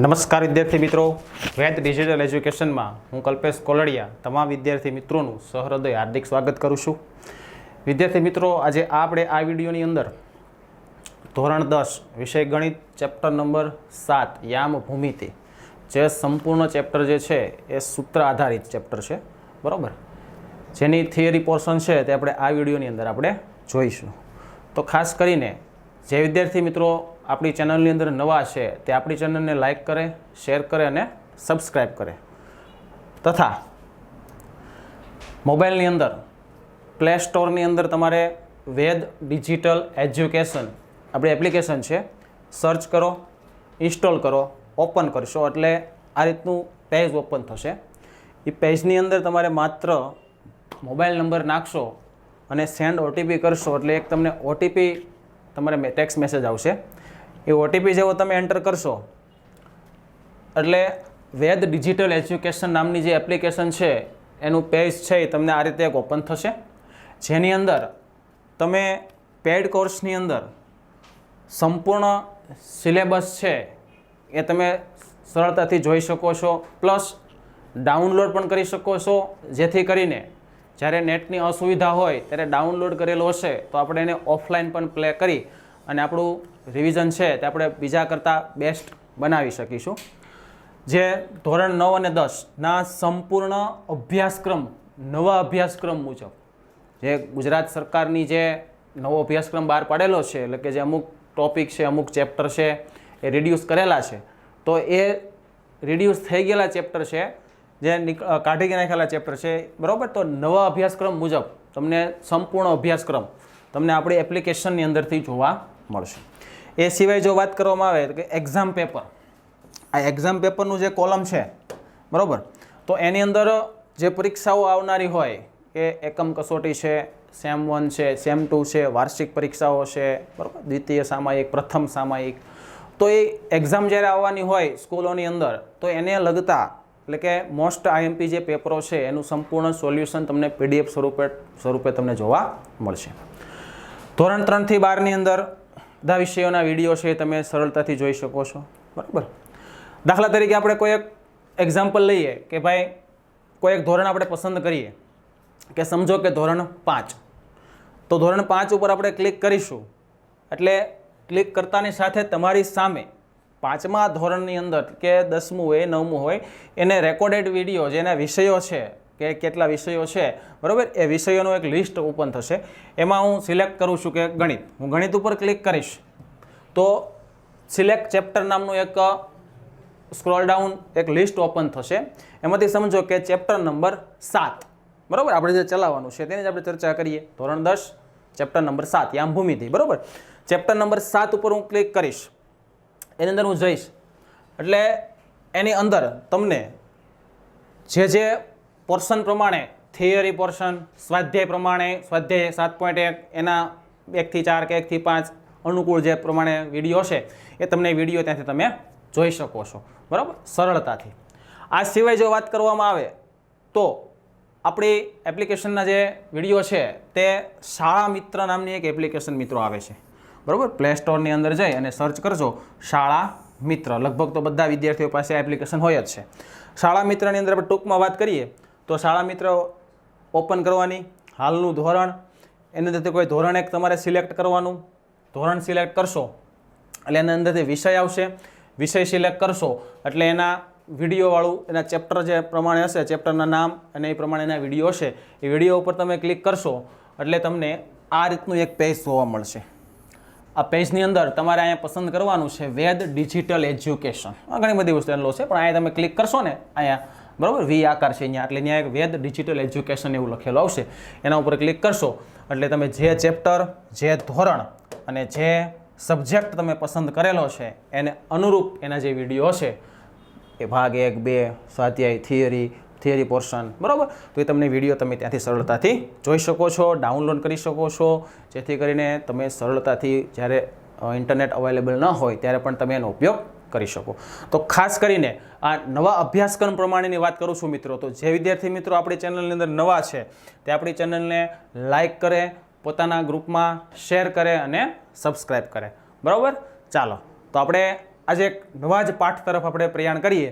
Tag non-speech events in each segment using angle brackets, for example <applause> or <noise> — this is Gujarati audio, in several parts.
નમસ્કાર વિદ્યાર્થી મિત્રો. વેદ ડિજિટલ એજ્યુકેશનમાં હું કલ્પેશ કોલડિયા તમામ વિદ્યાર્થી મિત્રોનું સહૃદય હાર્દિક સ્વાગત કરું છું. વિદ્યાર્થી મિત્રો, આજે આપણે આ વિડીયોની અંદર ધોરણ દસ, વિષય ગણિત ચેપ્ટર નંબર સાત યામ ભૂમિતિ જે સંપૂર્ણ ચેપ્ટર જે છે, એ સૂત્ર આધારિત ચેપ્ટર છે. બરાબર? જેની થિયરી પોર્શન છે તે આપણે આ વિડીયોની અંદર આપણે જોઈશું. તો ખાસ કરીને જે વિદ્યાર્થી મિત્રો આપણી ચેનલની અંદર નવા છે, તે આપણી ચેનલને લાઇક કરે, શેર કરે અને સબસ્ક્રાઈબ કરે. તથા મોબાઈલની અંદર, પ્લે સ્ટોરની અંદર તમારે વેદ, ડિજિટલ, એજ્યુકેશન આપણી એપ્લિકેશન છે, સર્ચ કરો, ઇન્સ્ટોલ કરો, ઓપન કરશો, એટલે આ રીતનું પેજ ઓપન થશે. એ પેજની અંદર તમારે માત્ર મોબાઈલ નંબર નાખશો અને સેન્ડ ઓટીપી કરશો, એટલે એક તમને ઓટીપી તમારે ટેક્સ મેસેજ આવશે. એ ઓટીપી જેવો તમે એન્ટર કરશો, એટલે વેદ ડિજિટલ એજ્યુકેશન નામની જે એપ્લિકેશન છે, એનું પેજ છે એ તમને આ રીતે એક ઓપન થશે. જેની અંદર તમે પેડ કોર્સની અંદર સંપૂર્ણ સિલેબસ છે એ તમે સરળતાથી જોઈ શકો છો પ્લસ ડાઉનલોડ પણ કરી શકો છો. જેથી કરીને જ્યારે નેટની અસુવિધા હોય, ત્યારે ડાઉનલોડ કરેલો હશે, તો આપણે એને ઓફલાઈન પણ પ્લે કરી અને આપણું રિવિઝન છે તે આપણે બીજા કરતાં બેસ્ટ બનાવી શકીશું. જે ધોરણ નવ અને દસના સંપૂર્ણ અભ્યાસક્રમ, નવા અભ્યાસક્રમ મુજબ, જે ગુજરાત સરકારની જે નવો અભ્યાસક્રમ બહાર પાડેલો છે, એટલે કે જે અમુક ટોપિક છે, અમુક ચેપ્ટર છે, એ રિડ્યુસ કરેલા છે, તો એ રિડ્યુસ થઈ ગયેલા ચેપ્ટર છે, જે કાઢી નાખેલા ચેપ્ટર છે, બરાબર? તો નવા અભ્યાસક્રમ મુજબ તમને સંપૂર્ણ અભ્યાસક્રમ તમને આપણી એપ્લિકેશનની અંદરથી જોવા મળશે. એ સિવાય જો વાત કરવામાં આવે કે એક્ઝામ પેપર આ એક્ઝામ પેપરનું જે કોલમ છે, બરાબર? તો એની અંદર જે પરીક્ષાઓ આવનારી હોય, કે એકમ કસોટી છે સેમ વન છે સેમ ટુ છે, વાર્ષિક પરીક્ષાઓ છે, બરાબર? દ્વિતીય સામાયિક, પ્રથમ સામાયિક. તો એ એક્ઝામ જ્યારે આવવાની હોય સ્કૂલોની અંદર, તો એને લગતા, એટલે કે મોસ્ટ આઈએમપી જે પેપરો છે, એનું સંપૂર્ણ સોલ્યુશન તમને પીડીએફ સ્વરૂપે સ્વરૂપે તમને જોવા મળશે. ધોરણ ત્રણથી બારની અંદર બધા વિષયોના વીડિયો છે તમે સરળતાથી જોઈ શકો છો. બરાબર? દાખલા તરીકે આપણે કોઈ એક એક્ઝામ્પલ લઈએ કે ભાઈ કોઈ એક ધોરણ આપણે પસંદ કરીએ કે સમજો કે ધોરણ પાંચ. તો ધોરણ પાંચ ઉપર આપણે ક્લિક કરીશું. એટલે ક્લિક કરતાની સાથે તમારી સામે પાંચમા ધોરણની અંદર કે દસમું હોય નવમું હોય, એને રેકોર્ડેડ વીડિયો જેના વિષયો છે કે કેટલા વિષયો છે, બરાબર? એ વિષયોનું એક લિસ્ટ ઓપન થશે. એમાં હું સિલેક્ટ કરું છું કે ગણિત. હું ગણિત ઉપર ક્લિક કરીશ, તો સિલેક્ટ ચેપ્ટર નામનું એક સ્ક્રોલ ડાઉન એક લિસ્ટ ઓપન થશે. એમાંથી સમજો કે ચેપ્ટર નંબર સાત, બરાબર? આપણે જે ચલાવવાનું છે તેની જ આપણે ચર્ચા કરીએ. ધોરણ દસ, ચેપ્ટર નંબર સાત, યામ ભૂમિથી બરાબર? ચેપ્ટર નંબર સાત ઉપર હું ક્લિક કરીશ. એની અંદર હું જઈશ. એટલે એની અંદર તમને જે જે પોર્શન પ્રમાણે થિયરી પોર્શન સ્વાધ્યાય પ્રમાણે, સ્વાધ્યાય સાત પોઈન્ટ એક, એના એકથી ચાર કે એકથી પાંચ અનુકૂળ જે પ્રમાણે વીડિયો છે, એ તમને વીડિયો ત્યાંથી તમે જોઈ શકો છો. બરાબર? સરળતાથી. આ સિવાય જો વાત કરવામાં આવે, તો આપણી એપ્લિકેશનના જે વીડિયો છે, તે શાળા મિત્ર નામની એક એપ્લિકેશન મિત્રો આવે છે. બરાબર? પ્લે સ્ટોરની અંદર જઈ અને સર્ચ કરજો, શાળા મિત્ર. લગભગ તો બધા વિદ્યાર્થીઓ પાસે એપ્લિકેશન હોય જ છે. શાળા મિત્રની અંદર આપણે ટૂંકમાં વાત કરીએ તો શાળા મિત્ર ઓપન કરવાની હાલનું ધોરણ. એની અંદરથી કોઈ ધોરણ એક તમારે સિલેક્ટ કરવાનું. ધોરણ સિલેક્ટ કરશો, એટલે એના અંદરથી વિષય આવશે. વિષય સિલેક્ટ કરશો, એટલે એના વિડીયોવાળું એના ચેપ્ટર જે પ્રમાણે હશે ચેપ્ટરના નામ અને એ પ્રમાણે એના વીડિયો હશે. એ વીડિયો ઉપર તમે ક્લિક કરશો, એટલે તમને આ રીતનું એક પેજ જોવા મળશે. આ પેજની અંદર તમારે અહીંયા પસંદ કરવાનું છે વેદ ડિજિટલ એજ્યુકેશન ઘણી બધી વસ્તુ એનો છે, પણ અહીંયા તમે ક્લિક કરશો ને, અહીંયા બરાબર? વી આકાર છે અહીંયા. એટલે ત્યાં એક વેદ ડિજિટલ એજ્યુકેશન એવું લખેલું આવશે. એના ઉપર ક્લિક કરશો, એટલે તમે જે ચેપ્ટર જે ધોરણ અને જે સબ્જેક્ટ તમે પસંદ કરેલો છે, એને અનુરૂપ એના જે વીડિયો છે, એ ભાગ એક, બે, સ્વાધ્યાય થિયરી થિયરી પોર્શન બરાબર? તો એ તમને વીડિયો તમે ત્યાંથી સરળતાથી જોઈ શકો છો ડાઉનલોડ કરી શકો છો. જેથી કરીને તમે સરળતાથી જ્યારે ઇન્ટરનેટ અવેલેબલ ન હોય, ત્યારે પણ તમે એનો ઉપયોગ કરી શકો. તો ખાસ કરીને આ નવા અભ્યાસક્રમ પ્રમાણેની વાત કરું છું મિત્રો, તો જે વિદ્યાર્થી મિત્રો આપણી ચેનલની અંદર નવા છે, તે આપણી ચેનલને લાઇક કરે, પોતાના ગ્રુપમાં શેર કરે અને સબસ્ક્રાઈબ કરે. બરાબર? ચાલો, તો આપણે આજે એક નવા જ પાઠ તરફ આપણે પ્રયાણ કરીએ.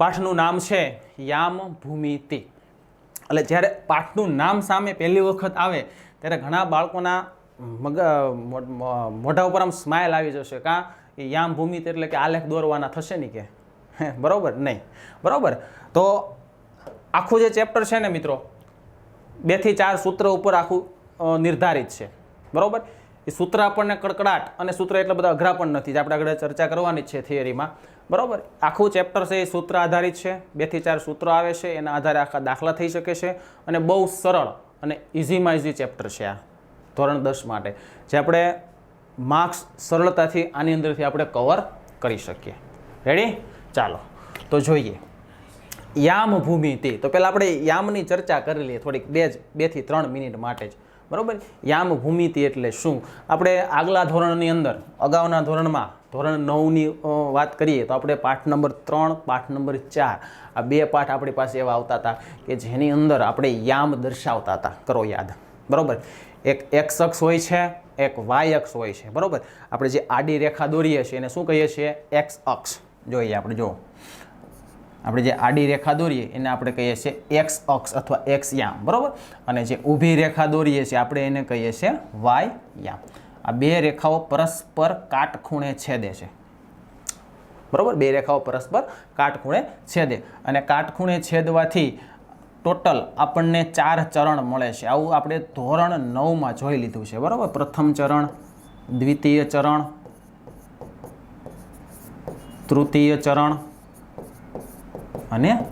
પાઠનું નામ છે યામ ભૂમિતિ એટલે જ્યારે પાઠનું નામ સામે પહેલી વખત આવે, ત્યારે ઘણા બાળકોના મગ મોઢા ઉપર આમ સ્માઇલ આવી જશે. કાં? એ યામ ભૂમિત એટલે કે આલેખ દોરવાના થશે નહીં કે? બરોબર? નહીં. બરાબર? તો આખું જે ચેપ્ટર છે ને મિત્રો બેથી ચાર સૂત્ર ઉપર આખું નિર્ધારિત છે. બરાબર? એ સૂત્ર આપણને કડકડાટ અને સૂત્ર એટલા બધા અઘરા પણ નથી, જે આપણે આગળ ચર્ચા કરવાની છે થિયરીમાં. બરાબર? આખું ચેપ્ટર છે એ સૂત્ર આધારિત છે. બેથી ચાર સૂત્રો આવે છે, એના આધારે આખા દાખલા થઈ શકે છે અને બહુ સરળ અને ઇઝીમાં ઇઝી ચેપ્ટર છે આ, ધોરણ દસ માટે. જે આપણે માર્ક્સ સરળતાથી આની અંદરથી આપણે કવર કરી શકીએ. રેડી ચાલો. તો જોઈએ. યામ ભૂમિ તે. તો પહેલાં આપણે યામની ચર્ચા કરી લઈએ થોડીક બે જ બેથી ત્રણ મિનિટ માટે જ. બરાબર? યામ ભૂમિતિ એટલે શું? આપણે આગલા ધોરણની અંદર, અગાઉના ધોરણમાં, ધોરણ નવની વાત કરીએ તો આપણે પાઠ નંબર ત્રણ, પાઠ નંબર ચાર, આ બે પાઠ આપણી પાસે એવા આવતા હતા કે જેની અંદર આપણે યામ દર્શાવતા હતા. કરો યાદ. બરાબર? એક એક્સ અક્ષ હોય છે એક વાય અક્ષ હોય છે, બરાબર? આપણે જે આડી રેખા દોરીએ છીએ, એને શું કહીએ છીએ? એક્સ અક્ષ. જોઈએ આપણે જો આપણે જે આડી રેખા દોરીએ, એને આપણે કહીએ છીએ એક્સ અક્ષ અથવા એક્સ યામ, બરાબર? અને જે ઊભી રેખા દોરીએ છીએ, આપણે એને કહીએ છીએ વાય યામ. આ બે રેખાઓ પરસ્પર કાટખૂણે છેદે છે. બરાબર? બે રેખાઓ પરસ્પર કાટખૂણે છેદે. અને કાટખૂણે છેદવાથી ટોટલ આપણને ચાર ચરણ મળે છે. આવું આપણે ધોરણ નવમાં જોઈ લીધું છે. બરાબર? પ્રથમ ચરણ, દ્વિતીય ચરણ, તૃતીય ચરણ અને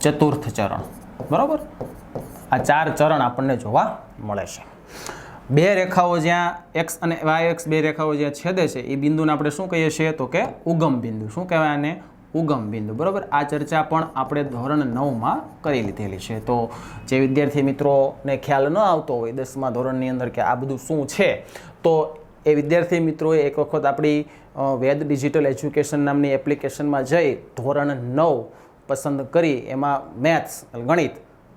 ચતુર્થ ચરણ. બરાબર? આ ચાર ચરણ આપણને જોવા મળે છે. બે રેખાઓ જ્યાં એક્સ અને વાય એક્સ બે રેખાઓ જ્યાં છેદે છે એ બિંદુને આપણે શું કહીએ છીએ? તો કે ઉગમ બિંદુ. શું કહેવાય આને? ઉગમ બિંદુ, બરાબર? આ ચર્ચા પણ આપણે ધોરણ નવમાં કરી લીધેલી છે. તો જે વિદ્યાર્થી મિત્રોને ખ્યાલ ન આવતો હોય દસમા ધોરણની અંદર કે આ બધું શું છે, તો એ વિદ્યાર્થી મિત્રોએ એક વખત આપણી વેદ ડિજિટલ એજ્યુકેશન નામની એપ્લિકેશનમાં જઈ ધોરણ નવ પસંદ કરી, એમાં મેથ્સ, ગણિત,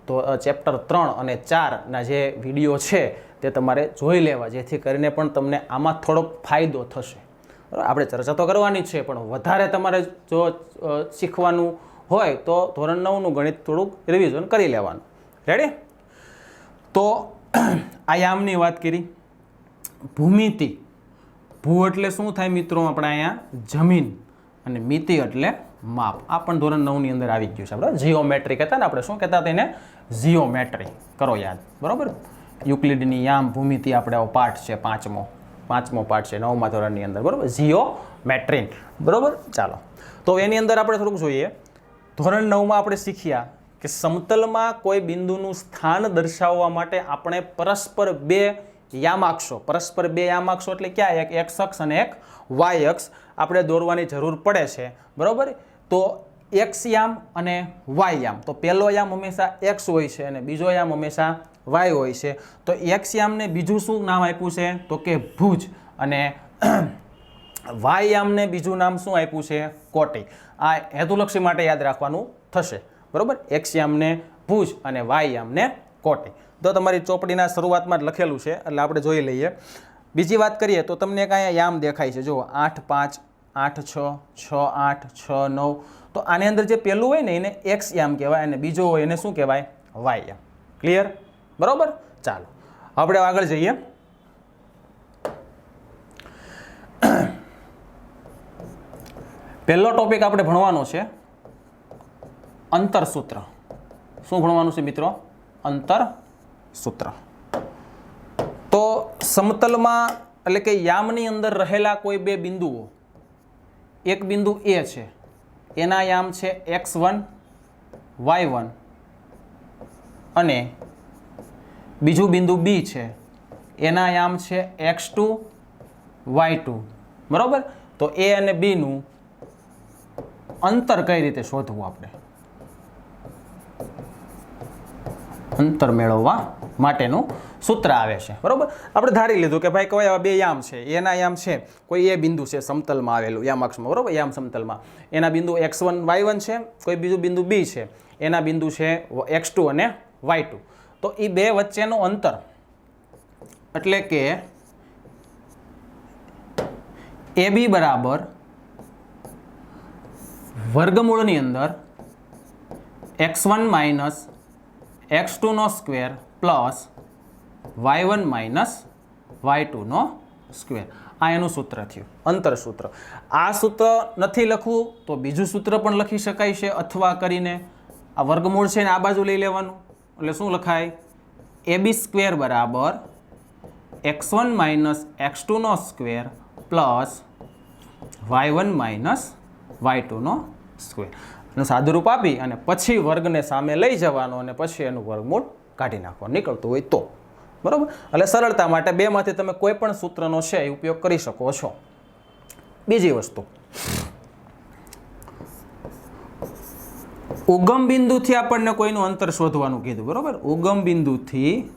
તો ચેપ્ટર ત્રણ અને ચારના જે વીડિયો છે તે તમારે જોઈ લેવા, જેથી કરીને પણ તમને આમાં થોડોક ફાયદો થશે. આપણે ચર્ચા તો કરવાની છે, પણ વધારે તમારે જો શીખવાનું હોય તો ધોરણ નવનું ગણિત થોડુંક રિવિઝન કરી લેવાનું. રેડી તો <clears throat> આ યામની વાત કરી. ભૂમિતિ. ભૂ એટલે શું થાય મિત્રો? આપણે અહીંયા જમીન અને મિતિ એટલે માપ. આ પણ ધોરણ નવની અંદર આવી ગયું છે આપણે જીઓમેટ્રિક હતા ને આપણે શું કહેતા તેને જીઓમેટ્રી કરો યાદ. બરાબર? યુક્લિડની યામ, ભૂમિતિ આપણે પાઠ છે પાંચમો. પાંચમો પાઠ છે, નવમા ધોરણની અંદર, બરાબર? જીઓમેટ્રી બરાબર? ચાલો. તો એની અંદર આપણે થોડુંક જોઈએ. ધોરણ નવમાં આપણે શીખ્યા કે સમતલમાં કોઈ બિંદુનું સ્થાન દર્શાવવા માટે આપણે પરસ્પર બે યામાક્ષો, પરસ્પર બે યામાક્ષો એટલે ક્યાં? એક એક્સ અક્ષ અને એક વાય અક્ષ આપણે દોરવાની જરૂર પડે છે. બરાબર? તો એક્સ યામ અને વાય યામ. તો પહેલો યામ હંમેશા એક્સ હોય છે અને બીજો યામ હંમેશા વાય હોય છે. તો એક્સ યામને બીજું શું નામ આપ્યું છે? તો કે ભુજ. અને <clears throat> વાયામને બીજું નામ શું આપ્યું છે? કોટી. આ હેતુલક્ષી માટે યાદ રાખવાનું થશે. બરાબર? એક્સયામને ભુજ અને વાયામને કોટી. તો તમારી ચોપડીના શરૂઆતમાં જ લખેલું છે, એટલે આપણે જોઈ લઈએ. બીજી વાત કરીએ, તો તમને કાંઈ યામ દેખાય છે. જો આઠ, પાંચ, આઠ, છ છ, આઠ, છ, નવ. તો આની અંદર જે પહેલું હોય ને, એને એક્સ યામ કહેવાય અને બીજો હોય એને શું કહેવાય? વાય. યામ ક્લિયર? બરોબર? ચાલો. આપણે આગળ જઈએ. પહેલો ટોપિક આપણે ભણવાનો છે અંતરસૂત્ર. શું ભણવાનું છે મિત્રો? અંતર સૂત્ર તો સમતલમાં એટલે કે યામની અંદર રહેલા કોઈ બે બિંદુઓ, એક બિંદુ એ છે. એના યામ છે એક્સ વન, વાય વન અને બીજું બિંદુ બી છે. એના યામ છે એક્સ ટુ વાય ટુ બરાબર? તો એ અને બીનું અંતર કઈ રીતે શોધવું આપણે? અંતર મેળવવા માટેનું સૂત્ર આવે છે. બરાબર? આપણે ધારી લીધું કે ભાઈ કયા બે યામ છે. એના યામ છે, કોઈ એ બિંદુ છે સમતલમાં આવેલું યામાક્ષમાં બરાબર? યામ સમતલમાં. એના બિંદુ એક્સ વન વાય વન છે, કોઈ બીજું બિંદુ બી છે. એના બિંદુ છે એક્સ ટુ અને વાય ટુ તો એ બે વચ્ચેનું અંતર એટલે કે એ બી બરાબર વર્ગમૂળની અંદર X one minus X ટુનો square plus Y one minus Y ટુનો square. આ એનું સૂત્ર થયું, અંતર સૂત્ર. આ સૂત્ર નથી લખવું તો બીજું સૂત્ર પણ લખી શકાય છે અથવા કરીને આ વર્ગમૂળ છે ને આ બાજુ લઈ લેવાનું. એટલે શું લખાય? એ બી સ્ક્વેર બરાબર x one minus X ટુનો square plus Y one minus Y ટુનો square અને સાદુરૂપ આપી અને પછી વર્ગને સામે લઈ જવાનો અને પછી એનું વર્ગમૂળ કાઢી નાખવાનું. નીકળતું હોય તો. બરાબર? એટલે સરળતા માટે બેમાંથી તમે કોઈ પણ સૂત્રનો છે એ ઉપયોગ કરી શકો છો. બીજી વસ્તુ. ઉગમ બિંદુથી આપણને કોઈનું અંતર શોધવાનું કીધું, બરાબર? ઉગમ બિંદુથી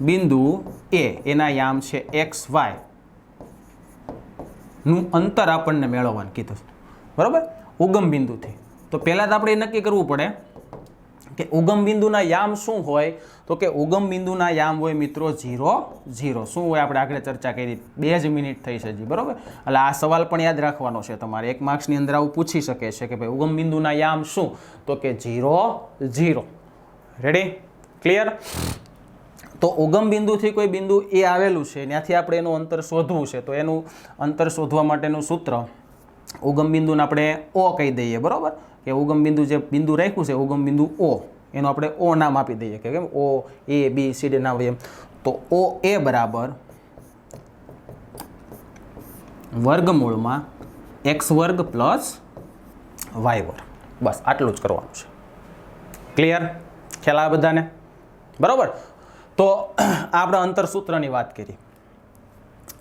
બિંદુ એ એના યામ છે એક્સ વાયનું અંતર આપણને મેળવવાનું કીધું બરાબર? ઉગમ બિંદુથી. તો પહેલાં તો આપણે એ નક્કી કરવું પડે કે ઉગમ બિંદુના યામ શું હોય? તો કે ઉગમ બિંદુના યામ હોય મિત્રો ઝીરો ઝીરો. શું હોય? આપણે આગળ ચર્ચા કરી. બે જ મિનિટ થઈ છે જી, બરાબર? એટલે આ સવાલ પણ યાદ રાખવાનો છે તમારે. એક માર્ક્સની અંદર આવું પૂછી શકે છે કે ભાઈ ઉગમ બિંદુના યામ શું? તો કે ઝીરો ઝીરો. રેડી ક્લિયર તો ઉગમ બિંદુથી કોઈ બિંદુ એ આવેલું છે. ત્યાંથી આપણે એનું અંતર શોધવું છે. તો એનું અંતર શોધવા માટેનું સૂત્ર ઉગમ બિંદુને આપણે ઓ કહી દઈએ, બરાબર? કે ઉગમ બિંદુ જે બિંદુ રાખ્યું છે, ઉગમ બિંદુ ઓ, એનું આપણે ઓ નામ આપી દઈએ કે કેમ? ઓ, એ, બી, સી, ડી, નામ એમ. તો ઓ એ બરાબર વર્ગમૂળમાં એક્સ વર્ગ પ્લસ વાય વર્ગ. બસ, આટલું જ કરવાનું છે. ક્લિયર ખ્યાલ આ બધાને? બરાબર? તો, <clears throat> આપણે અંતર સૂત્રની વાત કરી.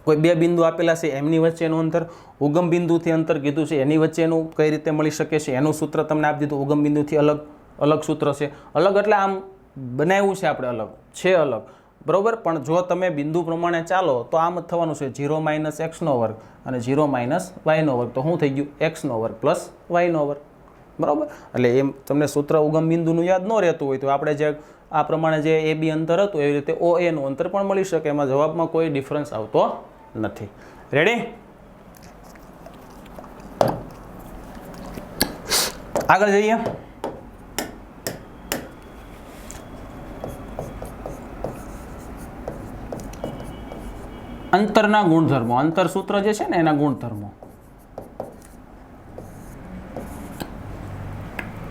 કોઈ બે બિંદુ આપેલા છે, એમની વચ્ચેનું અંતર. ઉગમ બિંદુથી અંતર કીધું છે, એની વચ્ચેનું કઈ રીતે મળી શકે છે, એનું સૂત્ર તમને આપી દીધું. ઉગમ બિંદુથી અલગ અલગ સૂત્ર છે. અલગ એટલે આમ બનાવ્યું છે આપણે અલગ, છે અલગ. બરાબર? પણ જો તમે બિંદુ પ્રમાણે ચાલો, તો આમ જ થવાનું છે, ઝીરો માઇનસ એક્સનો વર્ગ અને ઝીરો માઇનસ વાયનો વર્ગ. તો શું થઈ ગયું? એક્સનો વર્ગ પ્લસ વાયનો વર્ગ. બરાબર? એટલે એમ તમને સૂત્ર ઉગમ બિંદુનું યાદ ન રહેતું હોય તો આપણે જે, આ પ્રમાણે જે એ બી અંતર હતું, એવી રીતે ઓ એનું અંતર પણ મળી શકે. એમાં જવાબમાં કોઈ ડિફરન્સ આવતો નથી. રેડી આગળ જઈએ. અંતરના ગુણધર્મો. અંતર સૂત્ર જે છે ને, એના ગુણધર્મો.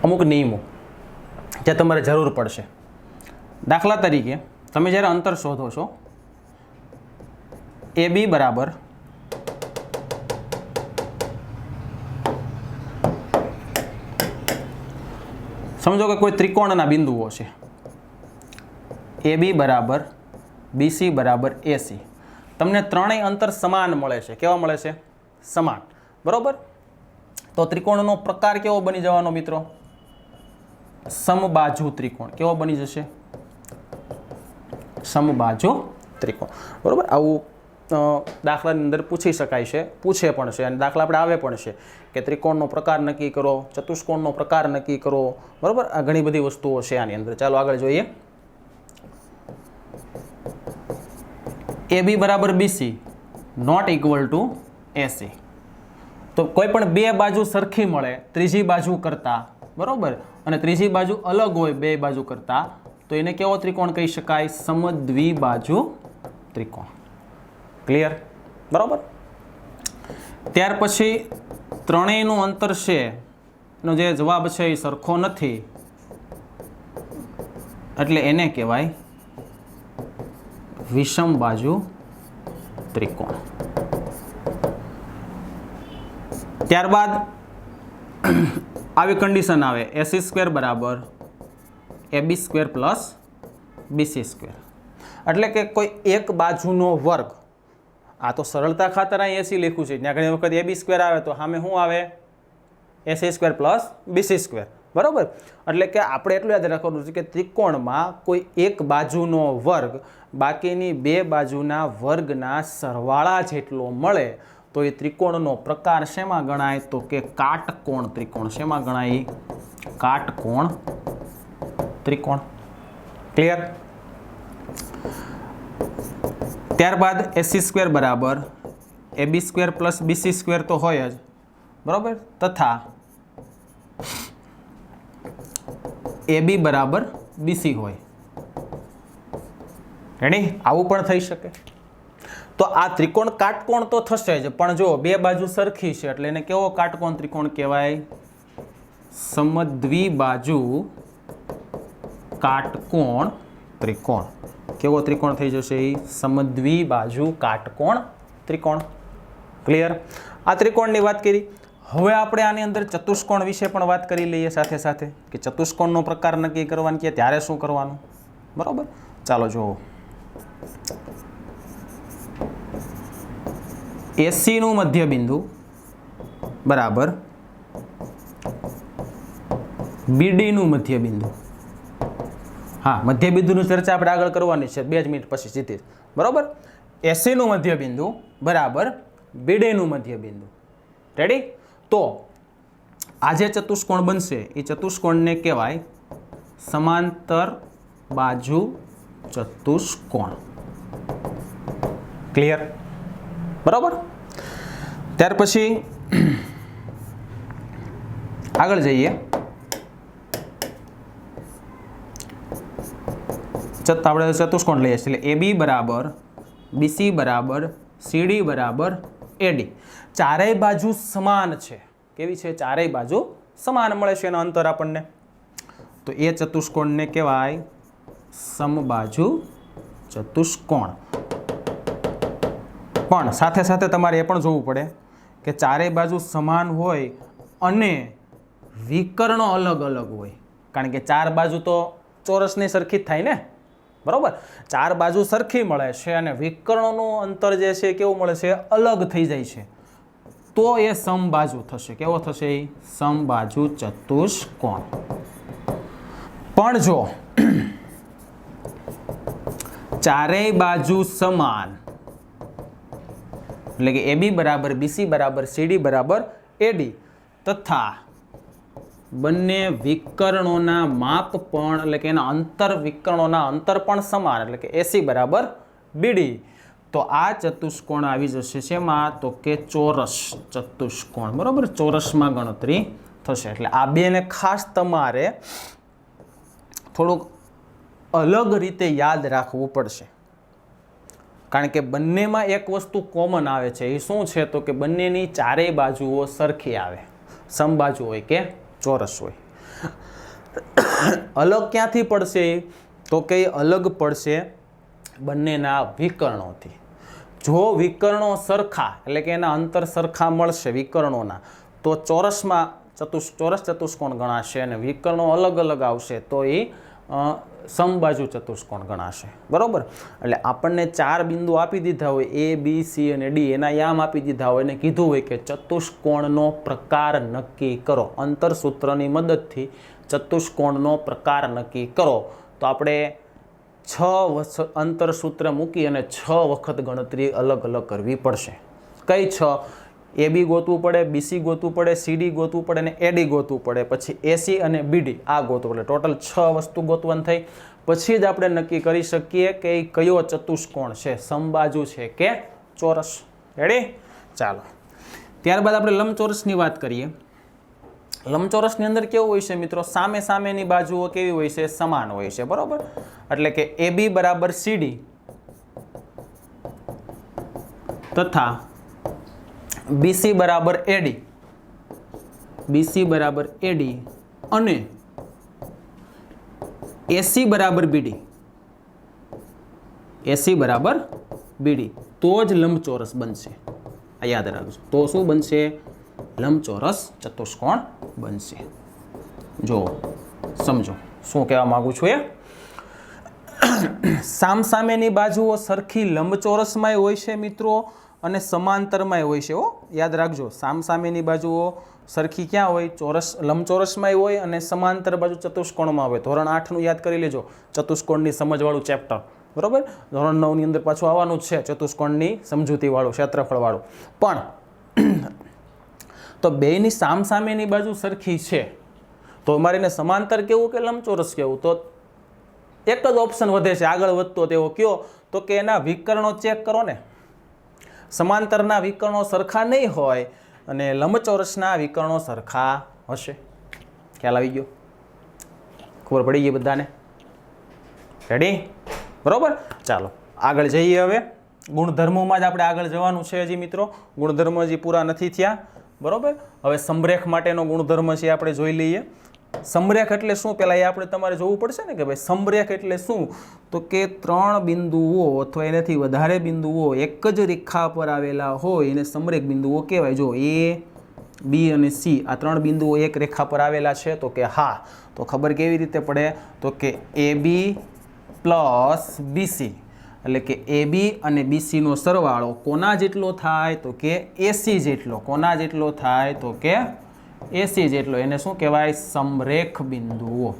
અમુક નિયમો જે તમારે જરૂર પડશે. દાખલા તરીકે, તમે જ્યારે અંતર શોધો છો એ બી બરાબર. સમજો કે કોઈ ત્રિકોણના બિંદુઓ છે. એ બી બરાબર બીસી બરાબર એસી તમને ત્રણેય અંતર સમાન મળે છે. કેવા મળે છે? સમાન. બરાબર? તો ત્રિકોણનો પ્રકાર કેવો બની જવાનો મિત્રો? સમબાજુ ત્રિકોણ. કેવો બની જશે? સમબાજુ ત્રિકોણ. બરાબર? આવું દાખલાની અંદર પૂછી શકાય છે, પૂછે પણ છે અને દાખલા આપણે આવે પણ છે કે ત્રિકોણનો પ્રકાર નક્કી કરો, ચતુષ્કોણનો પ્રકાર નક્કી કરો, બરાબર? આ ઘણી બધી વસ્તુઓ છે આની અંદર. ચાલો આગળ જોઈએ. એ બી બરાબર BC not equal to AC તો કોઈ પણ બે બાજુ સરખી મળે, ત્રીજી બાજુ કરતાં, બરાબર? અને ત્રીજી બાજુ અલગ હોય, બે બાજુ કરતાં, તો એને કેવો ત્રિકોણ કહી શકાય? સમદ્વિબાજુ ત્રિકોણ. ક્લિયર બરોબર? ત્યાર પછી ત્રણેયનું અંતર છે નો જે જવાબ છે એ સરખો નથી. એટલે એને કહેવાય વિષમ બાજુ ત્રિકોણ. ત્યારબાદ આવી કન્ડિશન આવે એસી સ્ક્વેર બરાબર A B square plus BC square એટલે કે કોઈ એક બાજુનો વર્ગ આ તો સરળતા ખાતર અહીં એસી લખ્યું છે. ત્યાં ઘણી વખત એ બી સ્ક્વેર આવે તો સામે શું આવે? AC square plus BC square બરાબર? એટલે કે આપણે એટલું યાદ રાખવાનું છે કે ત્રિકોણમાં કોઈ એક બાજુનો વર્ગ બાકીની બે બાજુના વર્ગના સરવાળા જેટલો મળે તો એ ત્રિકોણનો પ્રકાર શેમાં ગણાય? તો કે કાટકોણ ત્રિકોણ. શેમાં ગણાય કાટકોણ ત્રિકોણ. ક્લિયર ત્યારબાદ એસી સ્ક્વેર બરાબર A B square plus BC square તો હોય જ, બરાબર? તથા એ બી બરાબર બીસી હોય. રેડી? આવું પણ થઈ શકે. તો આ ત્રિકોણ કાટકોણ તો થશે જ, પણ જો બે બાજુ સરખી છે, એટલે એને કેવો કાટકોણ ત્રિકોણ કહેવાય? સમદ્વિબાજુ કાટકોણ ત્રિકોણ. કેવો ત્રિકોણ થઈ જશે એ સમદ્વિબાજુ કાટકોણ ત્રિકોણ. ક્લિયર આ ત્રિકોણની વાત કરી. હવે આપણે આની અંદર ચતુષ્કોણ વિશે પણ વાત કરી લઈએ સાથે સાથે. કે ચતુષ્કોણનો પ્રકાર નક્કી કરવાનું કે ત્યારે શું કરવાનું? બરાબર? ચાલો જુઓ. એસીનું મધ્યબિંદુ. બરાબર? બીડીનું મધ્યબિંદુ. હા, મધ્યબિંદુની ચર્ચા આપણે આગળ કરવાની છે. બે જ મિનિટ પછી સીધી બરાબર? એસીનું મધ્યબિંદુ બરાબર બીડેનું મધ્યબિંદુ. રેડી તો આ જે ચતુષ્કોણ બનશે, એ ચતુષ્કોણને કહેવાય સમાંતર બાજુ ચતુષ્કોણ. ક્લિયર બરાબર? ત્યાર પછી આગળ જઈએ. આપણે ચતુષ્કોણ લઈએ છીએ. એટલે એબી બરાબર બીસી બરાબર સીડી બરાબર એડી ચારેય બાજુ સમાન છે. કેવી છે? ચારેય બાજુ સમાન મળે છે એનો અંતર આપણને. તો એ ચતુષ્કોણને કહેવાય સમબાજુ ચતુષ્કોણ. પણ સાથે સાથે તમારે એ પણ જોવું પડે કે ચારેય બાજુ સમાન હોય અને વિકર્ણો અલગ અલગ હોય. કારણ કે ચાર બાજુ તો ચોરસની સરખી જ થાય ને? બરાબર? ચાર બાજુ સરખી મળે છે અને વિકર્ણોનું અંતર જે છે કેવું મળે છે? અલગ થઈ જાય છે. તો એ સમબાજુ થશે. કેવો થશે? એ સમબાજુ ચતુષ્કોણ. પણ જો, ચારેય બાજુ સમાન, એટલે કે એબી બરાબર બીસી બરાબર સીડી બરાબર એડી તથા બંને વિકર્ણોના માપ પણ એટલે કે એના અંતર વિકર્ણોના અંતર પણ સમાન એટલે કે એસી બરાબર બીડી તો આ ચતુષ્કોણ આવી જશે શેમાં? તો કે ચોરસ ચતુષ્કોણ. બરાબર? ચોરસમાં ગણતરી થશે. એટલે આ બેને ખાસ તમારે થોડુંક અલગ રીતે યાદ રાખવું પડશે. કારણ કે બંનેમાં એક વસ્તુ કોમન આવે છે. એ શું છે? તો કે બંનેની ચારેય બાજુઓ સરખી આવે. સમબાજુ હોય કે ચોરસ હોય. અલગ ક્યાંથી પડશે? તો કે અલગ પડશે બંનેના વિકર્ણોથી. જો વિકર્ણો સરખા, એટલે કે એના અંતર સરખા મળશે વિકર્ણોના, તો ચોરસમાં ચતુષ, ચોરસ ચતુષ્કોણ ગણાશે અને વિકર્ણો અલગ અલગ આવશે. તો એ સમબાજુ ચતુષ્કોણ ગણાશે. બરાબર? એટલે આપણને ચાર બિંદુ આપી દીધા હોય એ બી સી અને ડી એના યામ આપી દીધા હોય અને કીધું હોય કે ચતુષ્કોણનો પ્રકાર નક્કી કરો. અંતરસૂત્રની મદદથી ચતુષ્કોણનો પ્રકાર નક્કી કરો. તો આપણે છ વસ- અંતર મૂકી અને છ વખત ગણતરી અલગ અલગ કરવી પડશે. કઈ છ? એ બી ગોતવું પડે બીસી ગોતવું પડે સીડી ગોતવું પડે અને એડી ગોતવું પડે. પછી એસી અને બીડી આ ગોતવું પડે. ટોટલ છ વસ્તુ ગોતવાનું થઈ. પછી જ આપણે નક્કી કરી શકીએ કે એ કયો ચતુષ્કોણ છે, સમબાજુ છે કે ચોરસ. રેડી ચાલો. ત્યારબાદ આપણે લંબચોરસની વાત કરીએ. લંબચોરસની અંદર કેવું હોય છે મિત્રો? સામે સામેની બાજુઓ કેવી હોય છે? સમાન હોય છે. બરાબર? એટલે કે એ બી બરાબર સીડી તથા બીસી બરાબર એડી બીસી બરાબર એડી અને એસી બરાબર બીડી એસી બરાબર બીડી તો જ લંબચોરસ બનશે. આ યાદ રાખજો. તો શું બનશે? લંબચોરસ ચતુષ્કોણ બનશે. જો, સમજો. શું કહેવા માગું છું એ? સામસામેની બાજુઓ સરખી લંબચોરસમાંય હોય છે મિત્રો. અને સમાંતરમાંય હોય છે, હો. યાદ રાખજો, સામસામેની બાજુઓ સરખી ક્યાં હોય? ચોરસ લંબચોરસમાંય હોય અને સમાંતર બાજુ ચતુષ્કોણમાં હોય ધોરણ આઠનું યાદ કરી લેજો, ચતુષ્કોણની સમજવાળું ચેપ્ટર બરાબર? ધોરણ નવની અંદર પાછું આવવાનું જ છે, ચતુષ્કોણની સમજૂતીવાળું, ક્ષેત્રફળવાળું. પણ, તો બેયની સામસામેની બાજુ સરખી છે. તો અમારે એને સમાંતર કેવું કે લંબચોરસ કેવું? તો એક જ ઓપ્શન વધે છે, આગળ વધતો તેવો કયો? તો કે એના વિકર્ણો ચેક કરો ને. સમાંતરના વિકર્ણો સરખા નહીં હોય અને લંબચોરસના વિકર્ણો સરખા હશે. ખ્યાલ આવી ગયો? ખબર પડી ગઈ બધાને? રેડી બરોબર? ચાલો, આગળ જઈએ હવે. ગુણધર્મોમાં જ આપણે આગળ જવાનું છે હજી મિત્રો. ગુણધર્મ હજી પૂરા નથી થયા. બરાબર? હવે સમરેખ માટેનો ગુણધર્મ છે આપણે જોઈ લઈએ. સમરેખ એટલે શું? પહેલાં એ આપણે તમારે જોવું પડશે ને કે ભાઈ સમરેખ એટલે શું? તો કે ત્રણ બિંદુઓ અથવા એનાથી વધારે બિંદુઓ એક જ રેખા પર આવેલા હોય એને સમરેખ બિંદુઓ કહેવાય. જો એ, બી અને સી આ ત્રણ બિંદુઓ એક રેખા પર આવેલા છે, તો કે હા. તો ખબર કેવી રીતે પડે? તો કે એ બી પ્લસ બીસી એટલે કે એ અને બીસીનો સરવાળો કોના જેટલો થાય? તો કે એસી જેટલો. કોના જેટલો થાય? તો કે એસી જેટલો એને શું કહેવાય? સમરેખ બિંદુઓ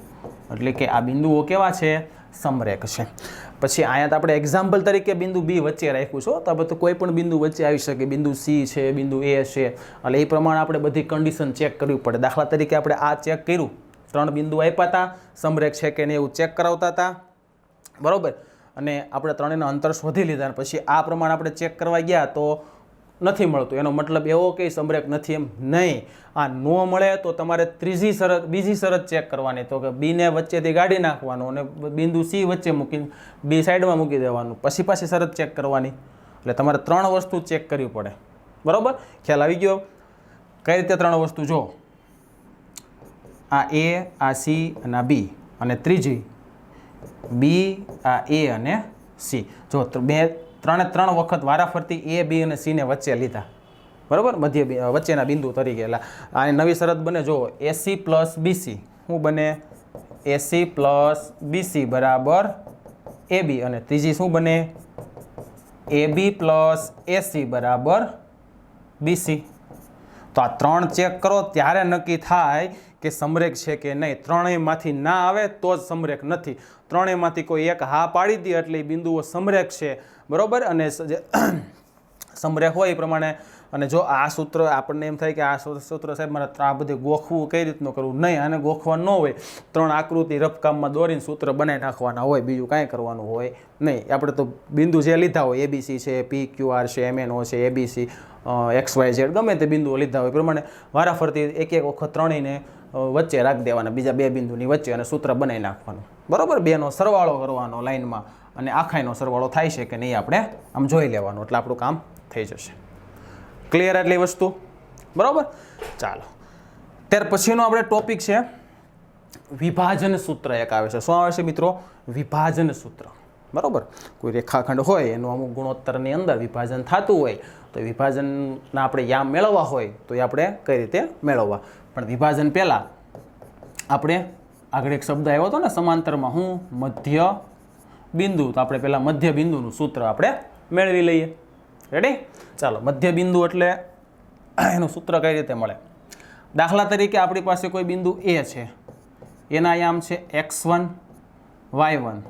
એટલે કે આ બિંદુઓ કેવા છે? સમરેખ છે. પછી અહીંયા તો આપણે એક્ઝામ્પલ તરીકે બિંદુ બી વચ્ચે રાખ્યું છો તો તો કોઈ પણ બિંદુ વચ્ચે આવી શકે. બિંદુ સી છે, બિંદુ એ છે. એટલે એ પ્રમાણે આપણે બધી કન્ડિશન ચેક કરવી પડે. દાખલા તરીકે આપણે આ ચેક કર્યું. ત્રણ બિંદુ આપ્યા હતા સમરેખ છે કે નહીં એવું ચેક કરાવતા હતા બરાબર? અને આપણે ત્રણેયના અંતર શોધી લીધા પછી આ પ્રમાણે આપણે ચેક કરવા ગયા તો નથી મળતું. એનો મતલબ એવો કે સમરેખ નથી એમ નહીં. આ ન મળે તો તમારે ત્રીજી શરત, બીજી શરત ચેક કરવાની. તો કે બીને વચ્ચેથી કાઢી નાખવાનું અને બિંદુ સી વચ્ચે મૂકી બી સાઈડમાં મૂકી દેવાનું. પછી પાછી શરત ચેક કરવાની. એટલે તમારે ત્રણ વસ્તુ ચેક કરવી પડે. બરાબર? ખ્યાલ આવી ગયો? કઈ રીતે ત્રણ વસ્તુ? જો. આ એ, આ સી અને આ બી અને ત્રીજી. બી, આ એ અને સી. જો બે ત્રણે ત્રણ વખત વારાફરતી એ, બી અને સીને વચ્ચે લીધા. બરાબર? મધ્ય વચ્ચેના બિંદુ તરીકે. એટલે આ નવી શરત બને જો એસી પ્લસ બીસી શું બને એસી પ્લસ બીસી બરાબર એ બી. અને ત્રીજી શું બને? એ બી પ્લસ એસી બરાબર બીસી તો આ ત્રણ ચેક કરો, ત્યારે નક્કી થાય કે સમરેખ છે કે નહીં, ત્રણેયમાંથી ના આવે તો જ સમરેખ નથી. ત્રણેયમાંથી કોઈ એક હા પાડી દે એટલે એ બિંદુઓ સમરેખ છે. બરાબર? અને <coughs> સમરેખ હોય એ પ્રમાણે, અને જો આ સૂત્ર, આપણને એમ થાય કે આ સૂત્ર સાહેબ મારે આ બધું ગોખવું, કઈ રીતનું કરવું? નહીં, આને ગોખવા ન હોય. ત્રણ આકૃતિ રફકામમાં દોરીને સૂત્ર બનાવી નાખવાના હોય, બીજું કાંઈ કરવાનું હોય નહીં. આપણે તો બિંદુ જે લીધા હોય એબીસી છે, પી, ક્યુ, આર છે એમએનઓ છે એબીસી એક્સ, વાય, ઝેડ, ગમે તે બિંદુઓ લીધા હોય. પ્રમાણે વારાફરતી એક એક વખત ત્રણેયને વચ્ચે રાખી દેવાના, બીજા બે બિંદુની વચ્ચે અને સૂત્ર બનાવી નાખવાનું. બરાબર? બેનો સરવાળો કરવાનો લાઈનમાં અને આખાઈનો સરવાળો થાય છે કે નહીં આપણે આમ જોઈ લેવાનું, એટલે આપણું કામ થઈ જશે. ક્લિયર એટલી વસ્તુ? બરાબર? ચાલો. ત્યાર પછીનો આપણે ટોપિક છે, વિભાજન સૂત્ર એક આવે છે. શું આવે છે મિત્રો? વિભાજન સૂત્ર. બરાબર? કોઈ રેખાખંડ હોય, એનું અમુક ગુણોત્તરની અંદર વિભાજન થતું હોય, તો વિભાજનના આપણે યામ મેળવવા હોય, તો એ આપણે કઈ રીતે મેળવવા? પણ વિભાજન પહેલાં આપણે આગળ એક શબ્દ આવ્યો હતો ને, સમાંતરમાં હું, મધ્ય બિંદુ. તો આપણે પહેલાં મધ્ય બિંદુનું સૂત્ર આપણે મેળવી લઈએ. રેડી ચાલો, મધ્ય બિંદુ એટલે એનું સૂત્ર કઈ રીતે મળે? દાખલા તરીકે આપણી પાસે કોઈ બિંદુ એ છે. એના યામ છે એક્સ વન વાય વન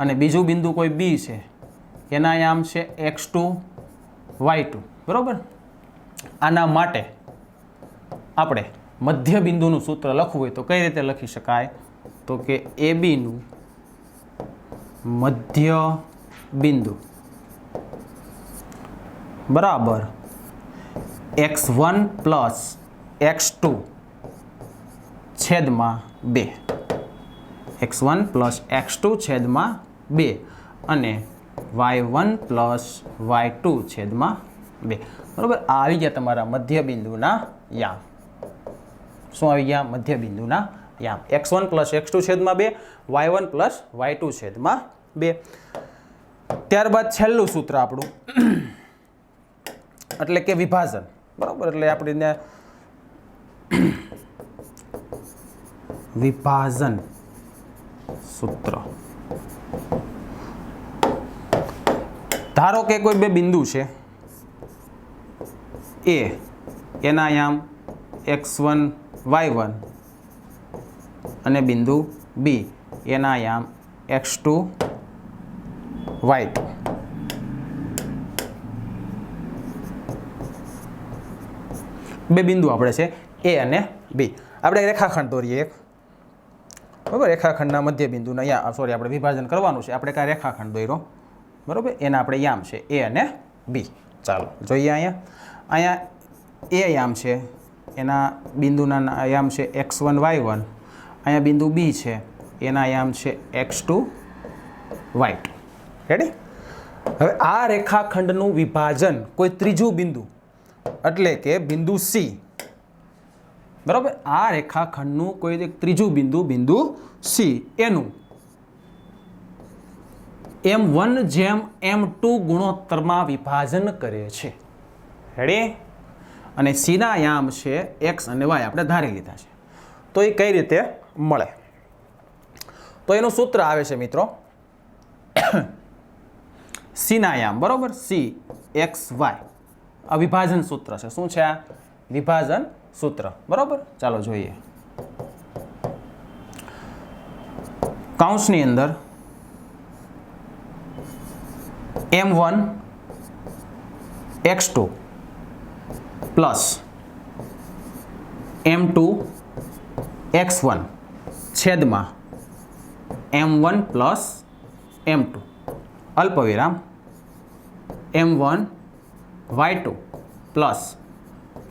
અને બીજું બિંદુ કોઈ બી છે. એના યામ છે એક્સ ટુ વાય ટુ બરાબર? આના માટે આપણે મધ્ય બિંદુનું સૂત્ર લખવું હોય તો કઈ રીતે લખી શકાય? તો કે એ બીનું મધ્ય બિંદુ. બરાબર. X one plus x two છેદમાં બે. X one plus x two છેદમાં બે. અને y one plus y two છેદમાં બે. બરાબર? આવી ગયા તમારા મધ્ય બિંદુના યામ. શું આવી ગયા? મધ્ય બિંદુના યામ. X one plus x two છેદમાં બે, y one plus y two છેદમાં બે. ત્યારબાદ છેલ્લું સૂત્ર આપણું. <clears throat> એટલે કે વિભાજન. બરાબર? એટલે આપણે <clears throat> વિભાજન સૂત્ર. ધારો કે કોઈ બે બિંદુ છે. એ, એના યામ એક્સ વન વાય વન અને બિંદુ બી એના યામ એક્સ ટુ વાય ટુ. બે બિંદુ આપણે છે એ અને બી આપણે રેખાખંડ દોરીએ એક. બરાબર? રેખાખંડના મધ્ય બિંદુના યા સોરી આપણે વિભાજન કરવાનું છે. આપણે કાં રેખાખંડ દોર્યો. બરાબર? એના આપણે યામ છે એ અને બી ચાલો, જોઈએ અહીંયા. અહીંયા એ યામ છે એના બિંદુના ના- યામ છે એક્સ વન, વાય વન. અહીંયા બિંદુ બી છે. એના યામ છે એક્સ ટુ, વાય રેડી હવે આ રેખાખંડનું વિભાજન કોઈ ત્રીજું બિંદુ, એટલે કે બિંદુ સી. બરાબર? આ રેખાખંડનું કોઈ એક ત્રીજું બિંદુ બિંદુ સી. એનું. એમ વન જેમ એમ ટુ ગુણોત્તરમાં વિભાજન કરે છે. રેડી અને સીના યામ છે, એક્સ અને વાય આપણે ધારી લીધા છે. તો એ કઈ રીતે મળે? તો એનું સૂત્ર આવે છે મિત્રો <coughs> સીનાયામ બરાબર? C, x, y. આ વિભાજન સૂત્ર છે. શું છે આ? વિભાજન સૂત્ર. બરોબર? ચાલો જોઈએ. કાઉન્સની અંદર m one, x two. Plus m two x one છેદમાં m one plus m two. અલ્પવિરામ m one y two plus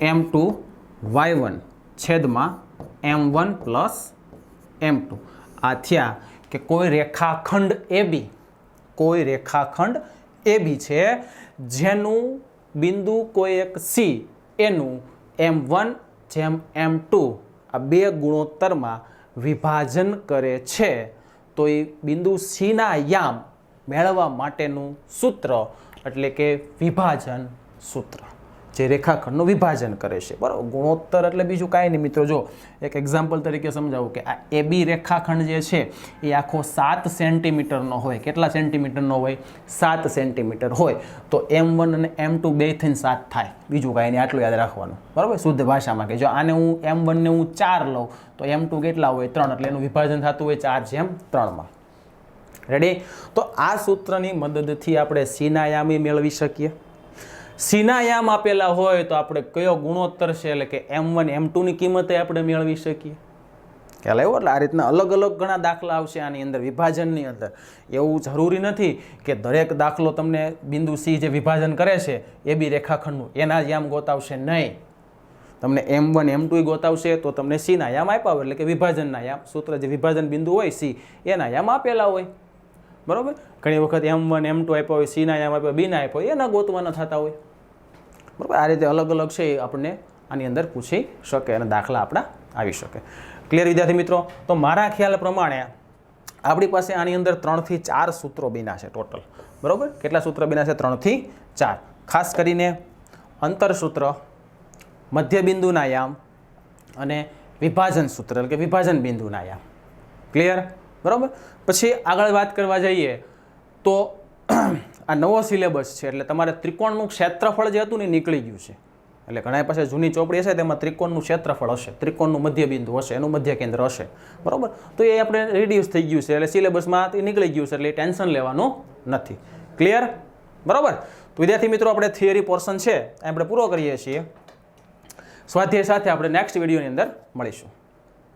m two y one છેદમાં m one plus m two. આ થયા કે કોઈ રેખાખંડ એ બી, કોઈ રેખાખંડ એ બી છે જેનું બિંદુ કોઈ એક સી એનું એમ વન જેમ એમ ટુ આ બે ગુણોત્તરમાં વિભાજન કરે છે. તો એ બિંદુ સીના યામ મેળવવા માટેનું સૂત્ર, એટલે કે વિભાજન સૂત્ર. જે રેખાખંડનું વિભાજન કરે છે. બરાબર? ગુણોત્તર એટલે બીજું કાંઈ નહીં. મિત્રો, જો એક એક્ઝામ્પલ તરીકે સમજાવું કે આ એ બી રેખાખંડ જે છે, એ આખો સાત સેન્ટીમીટરનો હોય. કેટલા સેન્ટીમીટરનો હોય? સાત સેન્ટીમીટર હોય. તો એમ વન અને એમ ટુ બે થઈને સાત થાય. બીજું કાંઈ નહીં. આટલું યાદ રાખવાનું. બરાબર? શુદ્ધ ભાષામાં કે જો આને હું એમ વનને હું ચાર લઉં, તો એમ ટુ કેટલા હોય? ત્રણ. એટલે એનું વિભાજન થતું હોય ચાર જેમ ત્રણમાં. રેડી તો આ સૂત્રની મદદથી આપણે સિનાયામી મેળવી શકીએ. સિનાયામ આપેલા હોય તો આપણે કયો ગુણોત્તર છે? એટલે કે એમ વન, એમ ટુની કિંમતે આપણે મેળવી શકીએ. ખ્યાલ આવ્યો? એટલે આ રીતના અલગ અલગ ઘણા દાખલા આવશે આની અંદર, વિભાજનની અંદર. એવું જરૂરી નથી કે દરેક દાખલો તમને બિંદુ સી જે વિભાજન કરે છે, એ બી રેખાખંડનું. એના જ યામ ગોતાવશે નહીં. તમને એમ વન, એમ ટુ ગોતાવશે તો તમને સીના યામ આપ્યા એટલે કે વિભાજનના યામ. સૂત્ર જે વિભાજન બિંદુ હોય સી, એના યામ આપેલા હોય. બરોબર? ઘણી વખત એમ વન એમ ટુ આપ્યા હોય સીના એમ આપ્યા બીના આપ્યા હોય એના ગોતવાના થતા હોય. બરાબર? આ રીતે અલગ અલગ છે એ આપણને આની અંદર પૂછી શકે અને દાખલા આપણા આવી શકે. ક્લિયર વિદ્યાર્થી મિત્રો? તો મારા ખ્યાલ પ્રમાણે આપણી પાસે આની અંદર ત્રણથી ચાર સૂત્રો બીના છે ટોટલ. બરાબર? કેટલા સૂત્ર બીના છે? ત્રણથી ચાર. ખાસ કરીને અંતરસૂત્ર, મધ્યબિંદુના યામ અને વિભાજન સૂત્ર, એટલે કે વિભાજન બિંદુના યામ. ક્લિયર બરાબર? પછી આગળ વાત કરવા જઈએ તો <clears throat> આ નવો સિલેબસ છે, એટલે તમારે ત્રિકોણનું ક્ષેત્રફળ જે હતું ને નીકળી ગયું છે. એટલે ઘણા પાસે જૂની ચોપડી હશે, તેમાં ત્રિકોણનું ક્ષેત્રફળ હશે, ત્રિકોણનું મધ્યબિંદુ હશે, એનું મધ્ય કેન્દ્ર હશે. બરાબર? તો એ આપણે રિડ્યુસ થઈ ગયું છે, એટલે સિલેબસમાં તે નીકળી ગયું છે, એટલે ટેન્શન લેવાનું નથી. ક્લિયર બરાબર? તો વિદ્યાર્થી મિત્રો, આપણે થિયરી પોર્શન છે, એ આપણે પૂરો કરીએ છીએ. સ્વાધ્યાય સાથે આપણે નેક્સ્ટ વિડીયોની અંદર મળીશું.